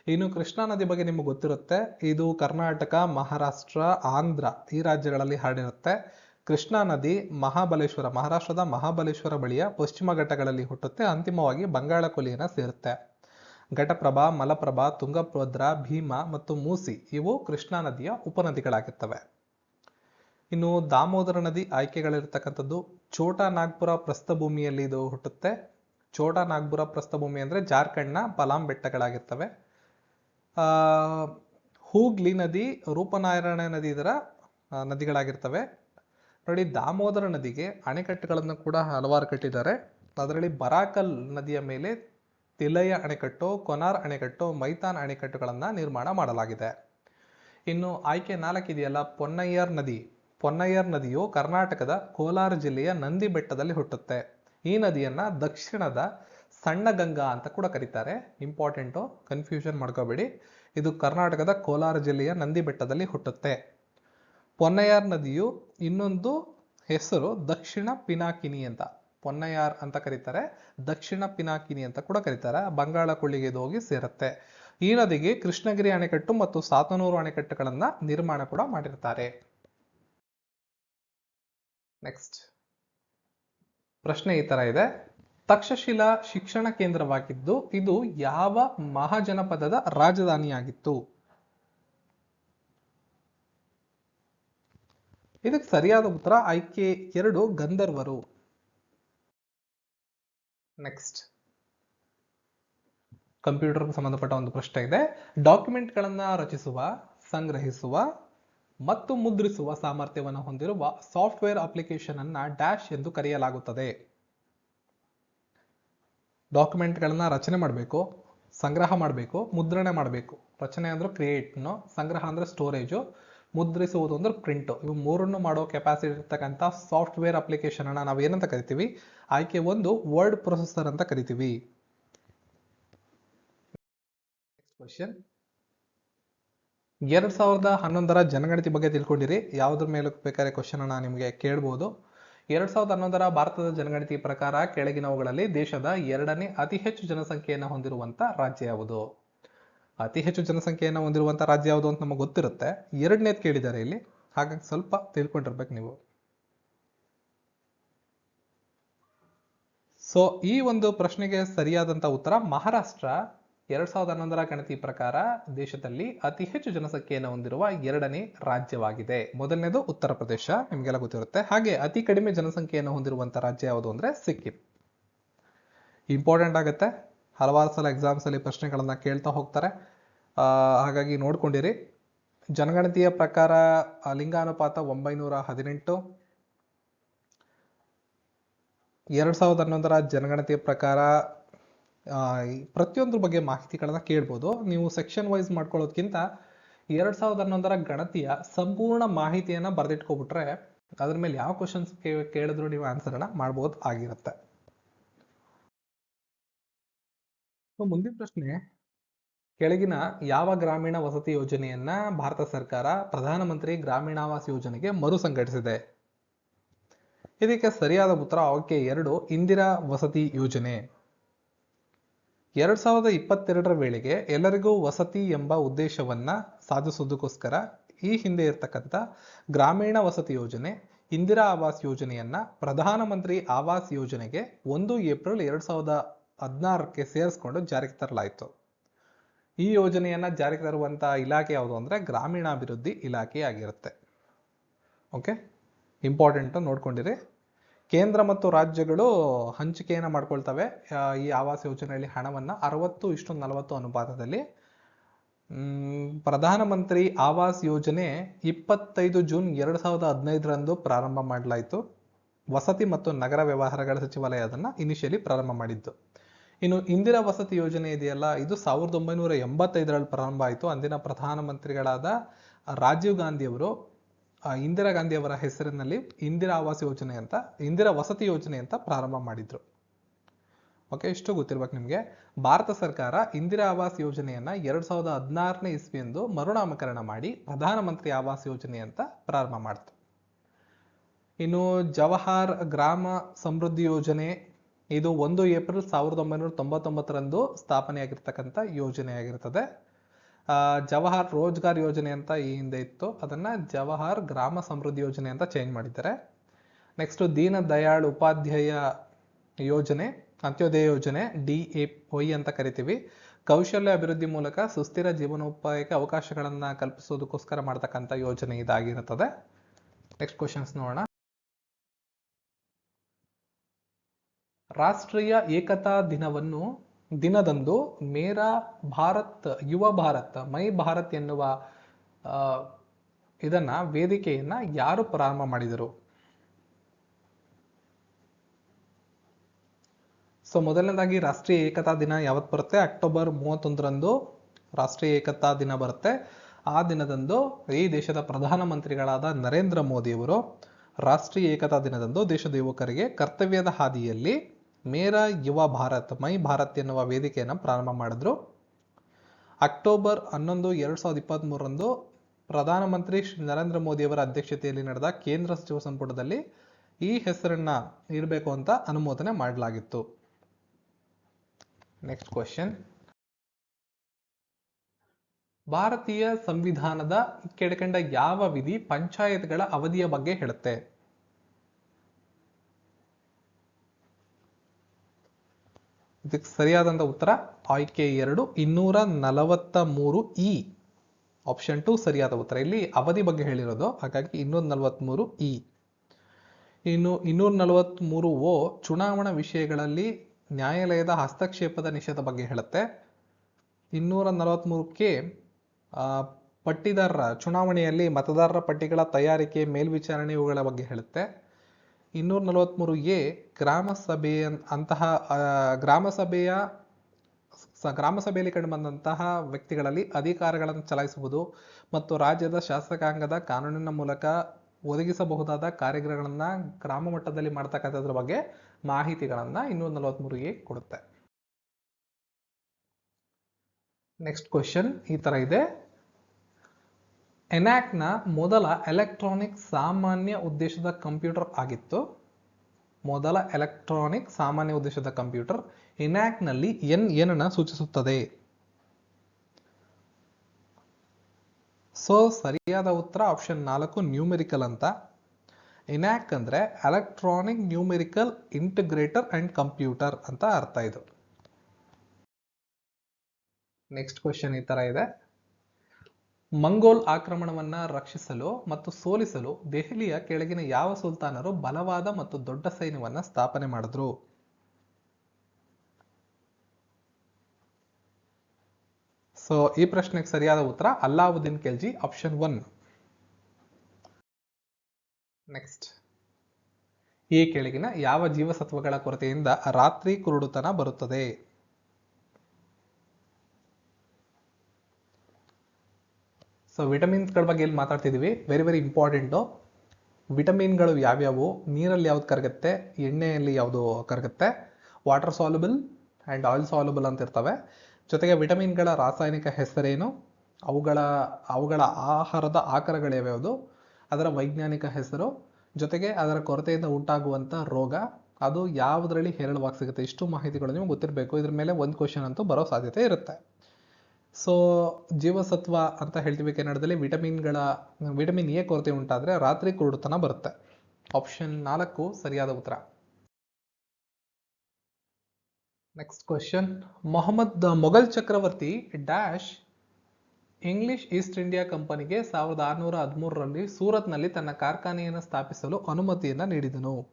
ಇನ್ನು ಕೃಷ್ಣಾ ನದಿ ಬಗ್ಗೆ ನಿಮಗೆ ಗೊತ್ತಿರುತ್ತೆ. ಇದು ಕರ್ನಾಟಕ, ಮಹಾರಾಷ್ಟ್ರ, ಆಂಧ್ರ ಈ ರಾಜ್ಯಗಳಲ್ಲಿ ಹರಡಿರುತ್ತೆ. ಕೃಷ್ಣಾ ನದಿ ಮಹಾಬಲೇಶ್ವರ, ಮಹಾರಾಷ್ಟ್ರದ ಮಹಾಬಲೇಶ್ವರ ಬಳಿಯ ಪಶ್ಚಿಮ ಘಟ್ಟಗಳಲ್ಲಿ ಹುಟ್ಟುತ್ತೆ. ಅಂತಿಮವಾಗಿ ಬಂಗಾಳ ಕೊಲ್ಲಿಯನ್ನ ಸೇರುತ್ತೆ. ಘಟಪ್ರಭಾ, ಮಲಪ್ರಭಾ, ತುಂಗಭದ್ರಾ, ಭೀಮಾ ಮತ್ತು ಮೂಸಿ ಇವು ಕೃಷ್ಣಾ ನದಿಯ ಉಪನದಿಗಳಾಗಿರ್ತವೆ. ಇನ್ನು ದಾಮೋದರ ನದಿ ಆಯ್ಕೆಗಳಿರ್ತಕ್ಕಂಥದ್ದು ಛೋಟಾ ನಾಗ್ಪುರ ಪ್ರಸ್ಥಭೂಮಿಯಲ್ಲಿ ಇದು ಹುಟ್ಟುತ್ತೆ. ಛೋಟಾ ನಾಗ್ಪುರ ಪ್ರಸ್ಥಭೂಮಿ ಅಂದ್ರೆ ಜಾರ್ಖಂಡ್ನ ಪಲಾಂ ಬೆಟ್ಟಗಳಾಗಿರ್ತವೆ ಹೂಗ್ಲಿ ನದಿ, ರೂಪನಾರಾಯಣ ನದಿ ಇದರ ನದಿಗಳಾಗಿರ್ತವೆ. ನೋಡಿ ದಾಮೋದರ ನದಿಗೆ ಅಣೆಕಟ್ಟುಗಳನ್ನು ಕೂಡ ಹಲವಾರು ಕಟ್ಟಿದ್ದಾರೆ. ಅದರಲ್ಲಿ ಬರಾಕಲ್ ನದಿಯ ಮೇಲೆ ತಿಲಯ ಅಣೆಕಟ್ಟು, ಕೊನಾರ್ ಅಣೆಕಟ್ಟು ಮೈತಾನ್ ಅಣೆಕಟ್ಟುಗಳನ್ನು ನಿರ್ಮಾಣ ಮಾಡಲಾಗಿದೆ. ಇನ್ನು ಆಯ್ಕೆ ನಾಲ್ಕಿದೆಯಲ್ಲ ಪೊನ್ನಯ್ಯರ್ ನದಿ. ಪೊನ್ನಯ್ಯರ್ ನದಿಯು ಕರ್ನಾಟಕದ ಕೋಲಾರ ಜಿಲ್ಲೆಯ ನಂದಿ ಬೆಟ್ಟದಲ್ಲಿ ಹುಟ್ಟುತ್ತೆ. ಈ ನದಿಯನ್ನು ದಕ್ಷಿಣದ ಸಣ್ಣ ಗಂಗಾ ಅಂತ ಕೂಡ ಕರೀತಾರೆ. ಇಂಪಾರ್ಟೆಂಟು, ಕನ್ಫ್ಯೂಷನ್ ಮಾಡ್ಕೋಬೇಡಿ. ಇದು ಕರ್ನಾಟಕದ ಕೋಲಾರ ಜಿಲ್ಲೆಯ ನಂದಿ ಬೆಟ್ಟದಲ್ಲಿ ಹುಟ್ಟುತ್ತೆ. ಪೊನ್ನಯ್ಯರ್ ನದಿಯು ಇನ್ನೊಂದು ಹೆಸರು ದಕ್ಷಿಣ ಪಿನಾಕಿನಿ ಅಂತ. ಪೊನ್ನಯಾರ್ ಅಂತ ಕರೀತಾರೆ, ದಕ್ಷಿಣ ಪಿನಾಕಿನಿ ಅಂತ ಕೂಡ ಕರೀತಾರೆ, ಬಂಗಾಳ ಕೊಳ್ಳಿಗೆ ಹೋಗಿ ಸೇರುತ್ತೆ. ಈ ನದಿಗೆ ಕೃಷ್ಣಗಿರಿ ಅಣೆಕಟ್ಟು ಮತ್ತು ಸಾತನೂರು ಅಣೆಕಟ್ಟುಗಳನ್ನ ನಿರ್ಮಾಣ ಕೂಡ ಮಾಡಿರ್ತಾರೆ. ನೆಕ್ಸ್ಟ್ ಪ್ರಶ್ನೆ ಈ ತರ ಇದೆ. ತಕ್ಷಶಿಲಾ ಶಿಕ್ಷಣ ಕೇಂದ್ರವಾಗಿದ್ದು, ಇದು ಯಾವ ಮಹಾಜನಪದದ ರಾಜಧಾನಿಯಾಗಿತ್ತು? ಇದಕ್ಕೆ ಸರಿಯಾದ ಉತ್ತರ ಆಯ್ಕೆ ಎರಡು ಗಂಧರ್ವರು. ನೆಕ್ಸ್ಟ್ ಕಂಪ್ಯೂಟರ್ಗೆ ಸಂಬಂಧಪಟ್ಟ ಒಂದು ಪ್ರಶ್ನೆ ಇದೆ. ಡಾಕ್ಯುಮೆಂಟ್ಗಳನ್ನು ರಚಿಸುವ, ಸಂಗ್ರಹಿಸುವ ಮತ್ತು ಮುದ್ರಿಸುವ ಸಾಮರ್ಥ್ಯವನ್ನು ಹೊಂದಿರುವ ಸಾಫ್ಟ್ವೇರ್ ಅಪ್ಲಿಕೇಶನ್ ಅನ್ನ ಡ್ಯಾಶ್ ಎಂದು ಕರೆಯಲಾಗುತ್ತದೆ. ಡಾಕ್ಯುಮೆಂಟ್ಗಳನ್ನು ರಚನೆ ಮಾಡಬೇಕು, ಸಂಗ್ರಹ ಮಾಡಬೇಕು, ಮುದ್ರಣೆ ಮಾಡಬೇಕು. ರಚನೆ ಅಂದ್ರೆ ಕ್ರಿಯೇಟ್ನು ಸಂಗ್ರಹ ಅಂದ್ರೆ ಸ್ಟೋರೇಜು ಮುದ್ರಿಸುವುದು ಅಂದ್ರೆ ಪ್ರಿಂಟ್ ಇವು ಮೂರನ್ನು ಮಾಡೋ ಕೆಪಾಸಿಟಿ ಇರ್ತಕ್ಕಂಥ ಸಾಫ್ಟ್ವೇರ್ ಅಪ್ಲಿಕೇಶನ್ ಅನ್ನ ನಾವು ಏನಂತ ಕರಿತೀವಿ? ಆಯ್ಕೆ ಒಂದು ವರ್ಡ್ ಪ್ರೊಸೆಸರ್ ಅಂತ ಕರಿತೀವಿ. ಎರಡ್ ಸಾವಿರದ ಹನ್ನೊಂದರ ಜನಗಣತಿ ಬಗ್ಗೆ ತಿಳ್ಕೊಂಡಿರಿ. ಯಾವ್ದ್ರ ಮೇಲೆ ಬೇಕಾದ್ರೆ ಕ್ವಶನ್ ಅನ್ನ ನಿಮಗೆ ಕೇಳ್ಬೋದು. ಎರಡ್ ಸಾವಿರದ ಹನ್ನೊಂದರ ಭಾರತದ ಜನಗಣತಿ ಪ್ರಕಾರ ಕೆಳಗಿನವುಗಳಲ್ಲಿ ದೇಶದ ಎರಡನೇ ಅತಿ ಹೆಚ್ಚು ಜನಸಂಖ್ಯೆಯನ್ನು ಹೊಂದಿರುವಂತ ರಾಜ್ಯ ಯಾವುದು? ಅತಿ ಹೆಚ್ಚು ಜನಸಂಖ್ಯೆಯನ್ನು ಹೊಂದಿರುವಂಥ ರಾಜ್ಯ ಯಾವುದು ಅಂತ ನಮಗೆ ಗೊತ್ತಿರುತ್ತೆ. ಎರಡನೇದು ಕೇಳಿದ್ದಾರೆ ಇಲ್ಲಿ. ಹಾಗಾಗಿ ಸ್ವಲ್ಪ ತಿಳ್ಕೊಂಡಿರ್ಬೇಕು ನೀವು. ಸೊ ಈ ಒಂದು ಪ್ರಶ್ನೆಗೆ ಸರಿಯಾದಂಥ ಉತ್ತರ ಮಹಾರಾಷ್ಟ್ರ. ಎರಡ್ ಸಾವಿರದ ಹನ್ನೊಂದರ ಗಣತಿ ಪ್ರಕಾರ ದೇಶದಲ್ಲಿ ಅತಿ ಹೆಚ್ಚು ಜನಸಂಖ್ಯೆಯನ್ನು ಹೊಂದಿರುವ ಎರಡನೇ ರಾಜ್ಯವಾಗಿದೆ. ಮೊದಲನೇದು ಉತ್ತರ ಪ್ರದೇಶ. ನಿಮಗೆಲ್ಲ ಗೊತ್ತಿರುತ್ತೆ. ಹಾಗೆ ಅತಿ ಕಡಿಮೆ ಜನಸಂಖ್ಯೆಯನ್ನು ಹೊಂದಿರುವಂತಹ ರಾಜ್ಯ ಯಾವುದು ಅಂದ್ರೆ ಸಿಕ್ಕಿಂ. ಇಂಪಾರ್ಟೆಂಟ್ ಆಗುತ್ತೆ. ಹಲವಾರು ಸಲ ಎಕ್ಸಾಮ್ಸಲ್ಲಿ ಪ್ರಶ್ನೆಗಳನ್ನು ಕೇಳ್ತಾ ಹೋಗ್ತಾರೆ. ಹಾಗಾಗಿ ನೋಡ್ಕೊಂಡಿರಿ. ಜನಗಣತಿಯ ಪ್ರಕಾರ ಲಿಂಗಾನುಪಾತ ಒಂಬೈನೂರ ಹದಿನೆಂಟು. ಎರಡು ಸಾವಿರದ ಹನ್ನೊಂದರ ಜನಗಣತಿಯ ಪ್ರಕಾರ ಪ್ರತಿಯೊಂದ್ರ ಬಗ್ಗೆ ಮಾಹಿತಿಗಳನ್ನು ಕೇಳ್ಬೋದು. ನೀವು ಸೆಕ್ಷನ್ ವೈಸ್ ಮಾಡ್ಕೊಳ್ಳೋದ್ಕಿಂತ ಎರಡು ಸಾವಿರದ ಹನ್ನೊಂದರ ಗಣತಿಯ ಸಂಪೂರ್ಣ ಮಾಹಿತಿಯನ್ನು ಬರೆದಿಟ್ಕೊಬಿಟ್ರೆ ಅದ್ರ ಮೇಲೆ ಯಾವ ಕ್ವಶನ್ಸ್ ಕೇಳಿದ್ರು ನೀವು ಆನ್ಸರ್ನ ಮಾಡ್ಬೋದು ಆಗಿರುತ್ತೆ ಮುಂದಿನ ಪ್ರಶ್ನೆ, ಕೆಳಗಿನ ಯಾವ ಗ್ರಾಮೀಣ ವಸತಿ ಯೋಜನೆಯನ್ನ ಭಾರತ ಸರ್ಕಾರ ಪ್ರಧಾನಮಂತ್ರಿ ಗ್ರಾಮೀಣಾವಾಸ್ ಯೋಜನೆಗೆ ಮರು ಸಂಘಟಿಸಿದೆ? ಇದಕ್ಕೆ ಸರಿಯಾದ ಉತ್ತರ ಆಯ್ಕೆ ಎರಡು, ಇಂದಿರಾ ವಸತಿ ಯೋಜನೆ. ಎರಡ್ ಸಾವಿರದ ಇಪ್ಪತ್ತೆರಡರ ವೇಳೆಗೆ ಎಲ್ಲರಿಗೂ ವಸತಿ ಎಂಬ ಉದ್ದೇಶವನ್ನ ಸಾಧಿಸುವುದಕ್ಕೋಸ್ಕರ ಈ ಹಿಂದೆ ಇರತಕ್ಕಂಥ ಗ್ರಾಮೀಣ ವಸತಿ ಯೋಜನೆ, ಇಂದಿರಾ ಆವಾಸ್ ಯೋಜನೆಯನ್ನ ಪ್ರಧಾನಮಂತ್ರಿ ಆವಾಸ್ ಯೋಜನೆಗೆ ಒಂದು ಏಪ್ರಿಲ್ ಎರಡ್ ಸಾವಿರದ ಹದಿನಾರಕ್ಕೆ ಸೇರಿಸ್ಕೊಂಡು ಜಾರಿಗೆ ತರಲಾಯಿತು. ಈ ಯೋಜನೆಯನ್ನು ಜಾರಿಗೆ ತರುವಂಥ ಇಲಾಖೆ ಯಾವುದು ಅಂದರೆ ಗ್ರಾಮೀಣಾಭಿವೃದ್ಧಿ ಇಲಾಖೆ ಆಗಿರುತ್ತೆ. ಓಕೆ? ಇಂಪಾರ್ಟೆಂಟು ನೋಡ್ಕೊಂಡಿರಿ. ಕೇಂದ್ರ ಮತ್ತು ರಾಜ್ಯಗಳು ಹಂಚಿಕೆಯನ್ನು ಮಾಡ್ಕೊಳ್ತವೆ. ಈ ಆವಾಸ್ ಯೋಜನೆಯಲ್ಲಿ ಹಣವನ್ನು ಅರವತ್ತು ಇಷ್ಟು ನಲವತ್ತು ಅನುಪಾತದಲ್ಲಿ. ಪ್ರಧಾನಮಂತ್ರಿ ಆವಾಸ್ ಯೋಜನೆ ಇಪ್ಪತ್ತೈದು ಜೂನ್ ಎರಡು ಸಾವಿರದ ಹದಿನೈದರಂದು ಪ್ರಾರಂಭ ಮಾಡಲಾಯಿತು. ವಸತಿ ಮತ್ತು ನಗರ ವ್ಯವಹಾರಗಳ ಸಚಿವಾಲಯ ಅದನ್ನು ಇನಿಷಿಯಲಿ ಪ್ರಾರಂಭ ಮಾಡಿದ್ದು. ಇನ್ನು ಇಂದಿರಾ ವಸತಿ ಯೋಜನೆ ಇದೆಯಲ್ಲ ಇದು ಸಾವಿರದ ಒಂಬೈನೂರ ಎಂಬತ್ತೈದರಲ್ಲಿ ಪ್ರಾರಂಭ ಆಯಿತು. ಅಂದಿನ ಪ್ರಧಾನಮಂತ್ರಿಗಳಾದ ರಾಜೀವ್ ಗಾಂಧಿ ಅವರು ಆ, ಇಂದಿರಾ ಗಾಂಧಿ ಅವರ ಹೆಸರಿನಲ್ಲಿ ಇಂದಿರಾ ಆವಾಸ್ ಯೋಜನೆ ಅಂತ ಇಂದಿರಾ ವಸತಿ ಯೋಜನೆ ಅಂತ ಪ್ರಾರಂಭ ಮಾಡಿದ್ರು. ಓಕೆ ಇಷ್ಟು ಗೊತ್ತಿರ್ಬೇಕು ನಿಮಗೆ. ಭಾರತ ಸರ್ಕಾರ ಇಂದಿರಾ ಆವಾಸ್ ಯೋಜನೆಯನ್ನ ಎರಡ್ ಸಾವಿರದ ಹದಿನಾರನೇ ಇಸ್ವಿಯಂದು ಮರುನಾಮಕರಣ ಮಾಡಿ ಪ್ರಧಾನಮಂತ್ರಿ ಆವಾಸ್ ಯೋಜನೆ ಅಂತ ಪ್ರಾರಂಭ ಮಾಡ್ತು. ಇನ್ನು ಜವಾಹರ್ ಗ್ರಾಮ ಸಮೃದ್ಧಿ ಯೋಜನೆ ಇದು ಒಂದು ಏಪ್ರಿಲ್ ಸಾವಿರದ ಒಂಬೈನೂರ ತೊಂಬತ್ತೊಂಬತ್ತರಂದು ಸ್ಥಾಪನೆಯಾಗಿರ್ತಕ್ಕಂಥ ಯೋಜನೆಯಾಗಿರ್ತದೆ. ಜವಾಹರ್ ರೋಜ್ಗಾರ್ ಯೋಜನೆ ಅಂತ ಈ ಹಿಂದೆ ಇತ್ತು. ಅದನ್ನು ಜವಾಹರ್ ಗ್ರಾಮ ಸಮೃದ್ಧಿ ಯೋಜನೆ ಅಂತ ಚೇಂಜ್ ಮಾಡಿದ್ದಾರೆ. ನೆಕ್ಸ್ಟ್ ದೀನ ದಯಾಳ್ ಉಪಾಧ್ಯಾಯ ಯೋಜನೆ, ಅಂತ್ಯೋದಯ ಯೋಜನೆ, ಡಿ ಎ ವೈ ಅಂತ ಕರಿತೀವಿ. ಕೌಶಲ್ಯ ಅಭಿವೃದ್ಧಿ ಮೂಲಕ ಸುಸ್ಥಿರ ಜೀವನೋಪಾಯಕ್ಕೆ ಅವಕಾಶಗಳನ್ನು ಕಲ್ಪಿಸೋದಕ್ಕೋಸ್ಕರ ಮಾಡ್ತಕ್ಕಂಥ ಯೋಜನೆ ಇದಾಗಿರುತ್ತದೆ ನೆಕ್ಸ್ಟ್ ಕ್ವಶನ್ಸ್ ನೋಡೋಣ. ರಾಷ್ಟ್ರೀಯ ಏಕತಾ ದಿನವನ್ನು ದಿನದಂದು ಮೇರಾ ಭಾರತ್, ಯುವ ಭಾರತ್, ಮೈ ಭಾರತ್ ಎನ್ನುವ ಇದನ್ನ ವೇದಿಕೆಯನ್ನ ಯಾರು ಪ್ರಾರಂಭ ಮಾಡಿದರು? ಸೊ ಮೊದಲನೇದಾಗಿ ರಾಷ್ಟ್ರೀಯ ಏಕತಾ ದಿನ ಯಾವತ್ತು ಬರುತ್ತೆ? ಅಕ್ಟೋಬರ್ ಮೂವತ್ತೊಂದರಂದು ರಾಷ್ಟ್ರೀಯ ಏಕತಾ ದಿನ ಬರುತ್ತೆ. ಆ ದಿನದಂದು ಈ ದೇಶದ ಪ್ರಧಾನಮಂತ್ರಿಗಳಾದ ನರೇಂದ್ರ ಮೋದಿಯವರು ರಾಷ್ಟ್ರೀಯ ಏಕತಾ ದಿನದಂದು ದೇಶದ ಯುವಕರಿಗೆ ಕರ್ತವ್ಯದ ಹಾದಿಯಲ್ಲಿ ಮೇರಾ ಯುವ ಭಾರತ್, ಮೈ ಭಾರತ್ ಎನ್ನುವ ವೇದಿಕೆಯನ್ನು ಪ್ರಾರಂಭ ಮಾಡಿದ್ರು. ಅಕ್ಟೋಬರ್ ಹನ್ನೊಂದು, ಎರಡು ಸಾವಿರದ ಇಪ್ಪತ್ತ್ ಮೂರರಂದು ಪ್ರಧಾನಮಂತ್ರಿ ಶ್ರೀ ನರೇಂದ್ರ ಮೋದಿಯವರ ಅಧ್ಯಕ್ಷತೆಯಲ್ಲಿ ನಡೆದ ಕೇಂದ್ರ ಸಚಿವ ಸಂಪುಟದಲ್ಲಿ ಈ ಹೆಸರನ್ನ ನೀಡಬೇಕು ಅಂತ ಅನುಮೋದನೆ ಮಾಡಲಾಗಿತ್ತು. ನೆಕ್ಸ್ಟ್ ಕ್ವಶನ್ ಭಾರತೀಯ ಸಂವಿಧಾನದ ಕೆಳಕಂಡ ಯಾವ ವಿಧಿ ಪಂಚಾಯತ್ಗಳ ಅವಧಿಯ ಬಗ್ಗೆ ಹೇಳುತ್ತೆ? ಇದಕ್ಕೆ ಸರಿಯಾದಂತ ಉತ್ತರ ಆಯ್ಕೆ ಎರಡು, ಇನ್ನೂರ ನಲವತ್ತ ಮೂರು ಇ ಆಪ್ಷನ್ ಟು ಸರಿಯಾದ ಉತ್ತರ. ಇಲ್ಲಿ ಅವಧಿ ಬಗ್ಗೆ ಹೇಳಿರೋದು, ಹಾಗಾಗಿ ಇನ್ನೂರ ನಲವತ್ಮೂರು ಇ ಇನ್ನು ಇನ್ನೂರ ನಲವತ್ಮೂರು ಓ ಚುನಾವಣಾ ವಿಷಯಗಳಲ್ಲಿ ನ್ಯಾಯಾಲಯದ ಹಸ್ತಕ್ಷೇಪದ ನಿಷೇಧ ಬಗ್ಗೆ ಹೇಳುತ್ತೆ. ಇನ್ನೂರ ನಲವತ್ತ್ಮೂರು ಕೆ ಪಟ್ಟಿದಾರರ ಚುನಾವಣೆಯಲ್ಲಿ ಮತದಾರರ ಪಟ್ಟಿಗಳ ತಯಾರಿಕೆ, ಮೇಲ್ವಿಚಾರಣೆ ಇವುಗಳ ಬಗ್ಗೆ ಹೇಳುತ್ತೆ. ಇನ್ನೂರ ನಲವತ್ತ್ಮೂರು ಎ ಗ್ರಾಮ ಸಭೆಯ ಅಂತಹ ಗ್ರಾಮ ಸಭೆಯ ಗ್ರಾಮ ಸಭೆಯಲ್ಲಿ ಕಂಡುಬಂದಂತಹ ವ್ಯಕ್ತಿಗಳಲ್ಲಿ ಅಧಿಕಾರಗಳನ್ನು ಚಲಾಯಿಸುವುದು ಮತ್ತು ರಾಜ್ಯದ ಶಾಸಕಾಂಗದ ಕಾನೂನಿನ ಮೂಲಕ ಒದಗಿಸಬಹುದಾದ ಕಾರ್ಯಗಳನ್ನು ಗ್ರಾಮ ಮಟ್ಟದಲ್ಲಿ ಮಾಡ್ತಕ್ಕಂಥದ್ರ ಬಗ್ಗೆ ಮಾಹಿತಿಗಳನ್ನ ಇನ್ನೂರ ನಲವತ್ಮೂರು ಎ ಕೊಡುತ್ತೆ. ನೆಕ್ಸ್ಟ್ ಕ್ವಶನ್ ಈ ತರ ಇದೆ. ಎನ್ಯಾಕ್ನ ಮೊದಲ ಎಲೆಕ್ಟ್ರಾನಿಕ್ ಸಾಮಾನ್ಯ ಉದ್ದೇಶದ ಕಂಪ್ಯೂಟರ್ ಆಗಿತ್ತು. ಮೊದಲ ಎಲೆಕ್ಟ್ರಾನಿಕ್ ಸಾಮಾನ್ಯ ಉದ್ದೇಶದ ಕಂಪ್ಯೂಟರ್ ಎನ್ಯಾಕ್ನಲ್ಲಿ ಎನ್ ಏನನ್ನ ಸೂಚಿಸುತ್ತದೆ? ಸೊ, ಸರಿಯಾದ ಉತ್ತರ ಆಪ್ಷನ್ ನಾಲ್ಕು ನ್ಯೂಮೆರಿಕಲ್ ಅಂತ. ಎನ್ಯಾಕ್ ಅಂದ್ರೆ electronic numerical integrator and computer ಅಂತ ಅರ್ಥ ಇದು. ನೆಕ್ಸ್ಟ್ ಕ್ವಶನ್ ಈ ತರ ಇದೆ. ಮಂಗೋಲ್ ಆಕ್ರಮಣವನ್ನು ರಕ್ಷಿಸಲು ಮತ್ತು ಸೋಲಿಸಲು ದೆಹಲಿಯ ಕೆಳಗಿನ ಯಾವ ಸುಲ್ತಾನರು ಬಲವಾದ ಮತ್ತು ದೊಡ್ಡ ಸೈನ್ಯವನ್ನು ಸ್ಥಾಪನೆ ಮಾಡಿದ್ರು? ಸೊ ಈ ಪ್ರಶ್ನೆಗೆ ಸರಿಯಾದ ಉತ್ತರ Alauddin Khilji option one next ಈ ಕೆಳಗಿನ ಯಾವ ಜೀವಸತ್ವಗಳ ಕೊರತೆಯಿಂದ ರಾತ್ರಿ ಕುರುಡುತನ ಬರುತ್ತದೆ? ಸೊ ವಿಟಮಿನ್ಸ್ಗಳ ಬಗ್ಗೆ ಇಲ್ಲಿ ಮಾತಾಡ್ತಿದೀವಿ. ವೆರಿ ವೆರಿ ಇಂಪಾರ್ಟೆಂಟು ವಿಟಮಿನ್ಗಳು ಯಾವ್ಯಾವು? ನೀರಲ್ಲಿ ಯಾವ್ದು ಕರಗುತ್ತೆ? ಎಣ್ಣೆಯಲ್ಲಿ ಯಾವುದು ಕರಗುತ್ತೆ? Water soluble and oil soluble ಅಂತ ಇರ್ತವೆ. ಜೊತೆಗೆ ವಿಟಮಿನ್ಗಳ ರಾಸಾಯನಿಕ ಹೆಸರೇನು? ಅವುಗಳ ಅವುಗಳ ಆಹಾರದ ಆಕಾರಗಳ್ಯಾವ್ಯಾವುದು ಅದರ ವೈಜ್ಞಾನಿಕ ಹೆಸರು. ಜೊತೆಗೆ ಅದರ ಕೊರತೆಯಿಂದ ಉಂಟಾಗುವಂಥ ರೋಗ. ಅದು ಯಾವುದರಲ್ಲಿ ಹೇರಳವಾಗಿ ಸಿಗುತ್ತೆ? ಇಷ್ಟು ಮಾಹಿತಿಗಳು ನಿಮಗೆ ಗೊತ್ತಿರಬೇಕು. ಇದ್ರ ಮೇಲೆ ಒಂದು ಕ್ವಶನ್ ಅಂತೂ ಬರೋ ಸಾಧ್ಯತೆ ಇರುತ್ತೆ. ಸೊ ಜೀವಸತ್ವ ಅಂತ ಹೇಳ್ತೀವಿ ಕನ್ನಡದಲ್ಲಿ ವಿಟಮಿನ್ಗಳ, ವಿಟಮಿನ್ ಎ ಕೊರತೆ ಉಂಟಾದರೆ ರಾತ್ರಿ ಕುರುಡುತನ ಬರುತ್ತೆ. ಆಪ್ಷನ್ ನಾಲ್ಕು, ಸರಿಯಾದ ಉತ್ತರ. ನೆಕ್ಸ್ಟ್ ಕ್ವಶನ್ ಮೊಹಮ್ಮದ್ ಮೊಘಲ್ ಚಕ್ರವರ್ತಿ ಡ್ಯಾಶ್ ಇಂಗ್ಲಿಷ್ ಈಸ್ಟ್ ಇಂಡಿಯಾ ಕಂಪನಿಗೆ ಸಾವಿರದ ಆರುನೂರ ಹದಿಮೂರರಲ್ಲಿ ಸೂರತ್ನಲ್ಲಿ ತನ್ನ ಕಾರ್ಖಾನೆಯನ್ನು ಸ್ಥಾಪಿಸಲು ಅನುಮತಿಯನ್ನು ನೀಡಿದನು.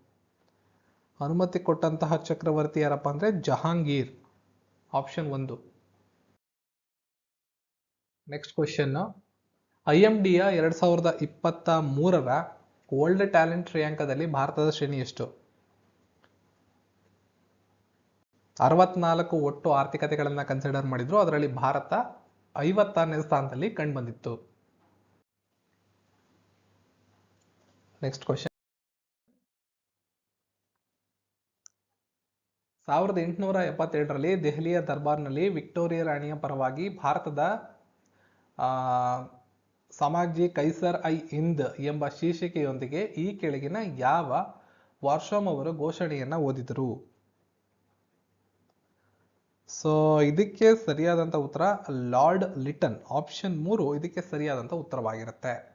ಅನುಮತಿ ಕೊಟ್ಟಂತಹ ಚಕ್ರವರ್ತಿ ಯಾರಪ್ಪ ಅಂದರೆ ಜಹಾಂಗೀರ್. ಆಪ್ಷನ್ ಒಂದು. ನೆಕ್ಸ್ಟ್ ಕ್ವಶನ್ ಐ ಎಂ ಡಿಯ ಎರಡ್ ಸಾವಿರದ ಇಪ್ಪತ್ತ ಮೂರರ ವರ್ಲ್ಡ್ ಟ್ಯಾಲೆಂಟ್ ಶ್ರೇಯಾಂಕದಲ್ಲಿ ಭಾರತದ ಶ್ರೇಣಿ ಎಷ್ಟು? ಅರವತ್ನಾಲ್ಕು ಒಟ್ಟು ಆರ್ಥಿಕತೆಗಳನ್ನ ಕನ್ಸಿಡರ್ ಮಾಡಿದ್ರು. ಅದರಲ್ಲಿ ಭಾರತ ಐವತ್ತಾರನೇ ಸ್ಥಾನದಲ್ಲಿ ಕಂಡುಬಂದಿತ್ತು. ನೆಕ್ಸ್ಟ್ ಕ್ವಶನ್ ಸಾವಿರದ ಎಂಟುನೂರ ಎಪ್ಪತ್ತೆರಡರಲ್ಲಿ ದೆಹಲಿಯ ದರ್ಬಾರ್ನಲ್ಲಿ ವಿಕ್ಟೋರಿಯಾ ರಾಣಿಯ ಪರವಾಗಿ ಭಾರತದ ಸಮಾಜಿ ಕೈಸರ್ ಐ ಹಿಂದ್ ಎಂಬ ಶೀರ್ಷಿಕೆಯೊಂದಿಗೆ ಈ ಕೆಳಗಿನ ಯಾವ ವಾರ್ಷಮ್ ಅವರು ಘೋಷಣೆಯನ್ನು ಓದಿದರು? ಸೊ ಇದಕ್ಕೆ ಸರಿಯಾದಂಥ ಉತ್ತರ ಲಾರ್ಡ್ ಲಿಟನ್. ಆಪ್ಷನ್ ಮೂರು ಇದಕ್ಕೆ ಸರಿಯಾದಂಥ ಉತ್ತರವಾಗಿರುತ್ತೆ.